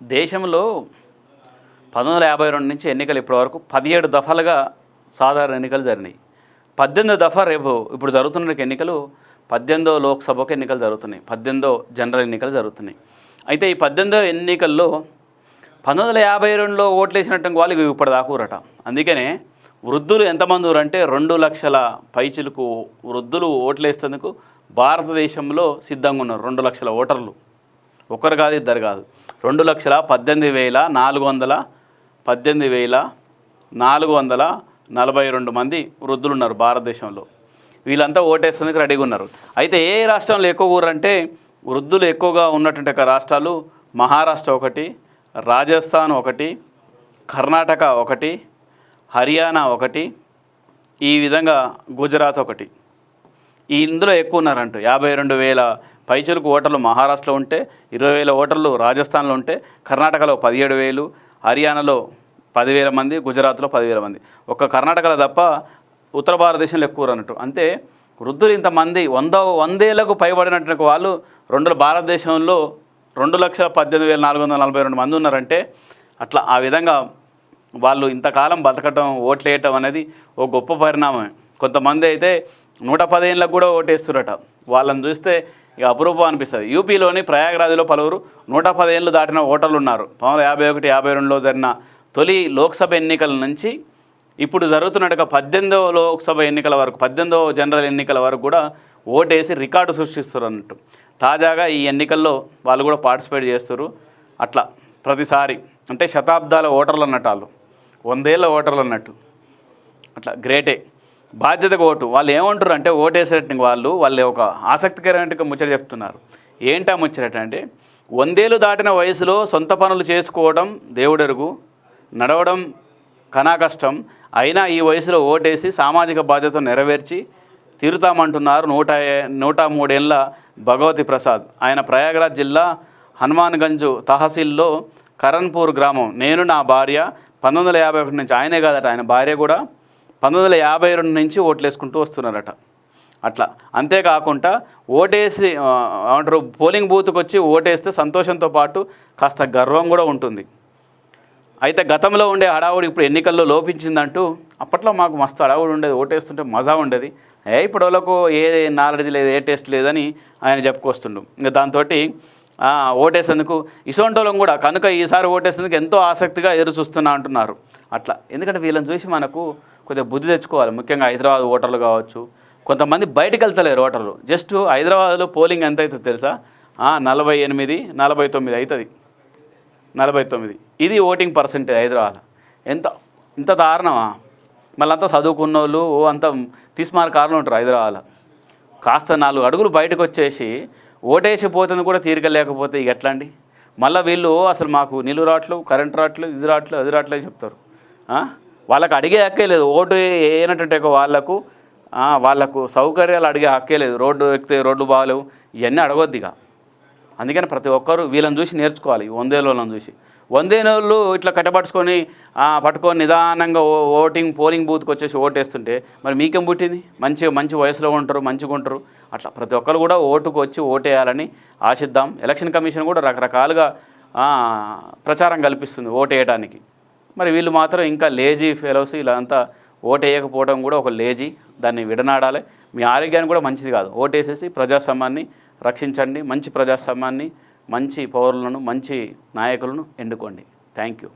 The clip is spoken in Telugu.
దేశంలో పంతొమ్మిది వందల యాభై రెండు నుంచి ఎన్నికలు ఇప్పటి వరకు పదిహేడు దఫాలుగా సాధారణ ఎన్నికలు జరిగినాయి. పద్దెనిమిదో దఫా రేపు ఇప్పుడు జరుగుతున్న ఎన్నికలు పద్దెనిమిదో లోక్సభకు ఎన్నికలు జరుగుతున్నాయి. పద్దెనిమిదో జనరల్ ఎన్నికలు జరుగుతున్నాయి. అయితే ఈ పద్దెనిమిదో ఎన్నికల్లో పంతొమ్మిది వందల యాభై రెండులో ఓట్లు వేసినట్టు వాళ్ళు ఇవి దాకూరట అందుకనే వృద్ధులు ఎంతమంది ఊరంటే రెండు లక్షల పైచిలకు వృద్ధులు ఓట్లు వేసేందుకు భారతదేశంలో సిద్ధంగా ఉన్నారు రెండు లక్షల ఓటర్లు. ఒకరు కాదు ఇద్దరు కాదు. రెండు లక్షల పద్దెనిమిది వేల నాలుగు వందల పద్దెనిమిది వేల నాలుగు వందల నలభై రెండు మంది వృద్ధులు ఉన్నారు భారతదేశంలో. వీళ్ళంతా ఓటేసేందుకు రెడీగా ఉన్నారు. అయితే ఏ రాష్ట్రంలో ఎక్కువ ఊరంటే వృద్ధులు ఎక్కువగా ఉన్నటువంటి రాష్ట్రాలు మహారాష్ట్ర ఒకటి రాజస్థాన్ ఒకటి కర్ణాటక ఒకటి హర్యానా ఒకటి ఈ విధంగా గుజరాత్ ఒకటి. ఈ ఇందులో ఎక్కువ ఉన్నారంట. యాభై రెండు వేల పైచులకు ఓటర్లు మహారాష్ట్రలో ఉంటే ఇరవై వేల ఓటర్లు రాజస్థాన్లో ఉంటే కర్ణాటకలో పదిహేడు వేలు హర్యానాలో పదివేల మంది గుజరాత్లో పదివేల మంది. ఒక్క కర్ణాటకలో తప్ప ఉత్తర భారతదేశంలో ఎక్కువ అన్నట్టు. అంతే వృద్ధులు ఇంతమంది వంద వందేళ్ళకు పైబడినటువంటి వాళ్ళు రెండు భారతదేశంలో రెండు లక్షల పద్దెనిమిది వేల నాలుగు వందల నలభై రెండు మంది ఉన్నారంటే అట్లా ఆ విధంగా వాళ్ళు ఇంతకాలం బతకటం ఓట్లు వేయటం అనేది ఓ గొప్ప పరిణామమే. కొంతమంది అయితే నూట పదిహేనులకు కూడా ఓటేస్తురట. వాళ్ళని చూస్తే ఇక అపురూపం అనిపిస్తుంది. యూపీలోని ప్రయాగరాజ్లో పలువురు నూట పదేళ్ళు దాటిన ఓటర్లు ఉన్నారు పంతొమ్మిది యాభై ఒకటి యాభై రెండులో జరిగిన తొలి లోక్సభ ఎన్నికల నుంచి ఇప్పుడు జరుగుతున్నట్టుగా పద్దెనిమిదవ లోక్సభ ఎన్నికల వరకు పద్దెనిమిదవ జనరల్ ఎన్నికల వరకు కూడా ఓటేసి రికార్డు సృష్టిస్తారు అన్నట్టు తాజాగా ఈ ఎన్నికల్లో వాళ్ళు కూడా పార్టిసిపేట్ చేస్తారు అట్లా ప్రతిసారి అంటే శతాబ్దాల ఓటర్లు అన్నట్టు వాళ్ళు. వందేళ్ళ ఓటర్లు అన్నట్టు. అట్లా గ్రేటే. బాధ్యతగా ఓటు. వాళ్ళు ఏమంటారు అంటే ఓటేసేట వాళ్ళు వాళ్ళు ఒక ఆసక్తికరమైన ముచ్చట చెప్తున్నారు. ఏంటా ముచ్చట అంటే వందేళ్ళు దాటిన వయసులో సొంత పనులు చేసుకోవడం దేవుడెరుగు నడవడం కనా కష్టం. అయినా ఈ వయసులో ఓటేసి సామాజిక బాధ్యత నెరవేర్చి తీరుతామంటున్నారు నూట నూట మూడేళ్ళ భగవతి ప్రసాద్. ఆయన ప్రయాగరాజ్ జిల్లా హనుమాన్గంజ్ తహసీల్లో కరణ్పూర్ గ్రామం. నేను నా భార్య పంతొమ్మిది వందల యాభై ఒకటి నుంచి ఆయనే కాదట ఆయన భార్య కూడా పంతొమ్మిది వందల యాభై రెండు నుంచి ఓట్లు వేసుకుంటూ వస్తున్నారట. అట్లా. అంతేకాకుండా ఓటేసి ఏమంటారు పోలింగ్ బూత్కి వచ్చి ఓటేస్తే సంతోషంతో పాటు కాస్త గర్వం కూడా ఉంటుంది. అయితే గతంలో ఉండే హడావుడి ఇప్పుడు ఎన్నికల్లో లోపించిందంటూ అప్పట్లో మాకు మస్తు హడావుడి ఉండేది. ఓటేస్తుంటే మజా ఉండేది. ఏ ఇప్పుడు వాళ్ళకు ఏ నాలెడ్జ్ లేదు ఏ టేస్ట్ లేదని ఆయన చెప్పుకొస్తుండు. ఇంకా దాంతో ఓటేసేందుకు ఇసోంటోలం కూడా కనుక ఈసారి ఓటేసేందుకు ఎంతో ఆసక్తిగా ఎదురు చూస్తున్నా అంటున్నారు. అట్లా. ఎందుకంటే వీళ్ళని చూసి మనకు కొద్దిగా బుద్ధి తెచ్చుకోవాలి. ముఖ్యంగా హైదరాబాద్ ఓటర్లు కావచ్చు. కొంతమంది బయటికి వెళ్తలేరు ఓటర్లు. జస్ట్ హైదరాబాద్లో పోలింగ్ ఎంత అవుతుంది తెలుసా? నలభై ఎనిమిది నలభై తొమ్మిది అవుతుంది. నలభై తొమ్మిది. ఇది ఓటింగ్ పర్సంటేజ్ హైదరాబాద్ ఎంత ఇంత దారుణమా? మళ్ళీ అంతా చదువుకున్న వాళ్ళు ఓ అంత తీసుమార్ కారణం ఉంటారు హైదరాబాద్లో. కాస్త నాలుగు అడుగులు బయటకు వచ్చేసి ఓటేసి పోతుంది కూడా తీరిక లేకపోతే ఇక ఎట్లా అండి మళ్ళీ వీళ్ళు అసలు మాకు నీళ్ళు రావట్లేదు కరెంట్ రావట్లేదు ఇది రావట్లేదు అది రావట్లేదు చెప్తారు. వాళ్ళకి అడిగే హక్కే లేదు. ఓటు వేయనటువంటి వాళ్ళకు వాళ్ళకు సౌకర్యాలు అడిగే హక్కే లేదు. రోడ్డు ఎక్కితే రోడ్డు బాగాలేవు. ఇవన్నీ అడగొద్దు ఇక. అందుకని ప్రతి ఒక్కరు వీళ్ళని చూసి నేర్చుకోవాలి. వందేళ్ళని చూసి. వందేళ్ళు ఇట్లా కట్టపట్టుకొని పట్టుకొని నిదానంగా ఓటింగ్ పోలింగ్ బూత్కి వచ్చేసి ఓటేస్తుంటే మరి మీకేం పుట్టింది? మంచిగా మంచి వయసులో ఉంటారు మంచిగా ఉంటారు. అట్లా ప్రతి ఒక్కరు కూడా ఓటుకు వచ్చి ఓటేయాలని ఆశిద్దాం. ఎలక్షన్ కమిషన్ కూడా రకరకాలుగా ప్రచారం కల్పిస్తుంది ఓటేయడానికి మరి వీళ్ళు మాత్రం ఇంకా లేజీ ఫెలోస్ ఇలా అంతా ఓటేయకపోవడం కూడా ఒక లేజీ. దాన్ని విడనాడాలి. మీ ఆరోగ్యానికి కూడా మంచిది కాదు. ఓటేసేసి ప్రజాస్వామ్యాన్ని రక్షించండి. మంచి ప్రజాస్వామ్యాన్ని మంచి పౌరులను మంచి నాయకులను ఎన్నుకోండి. Thank you.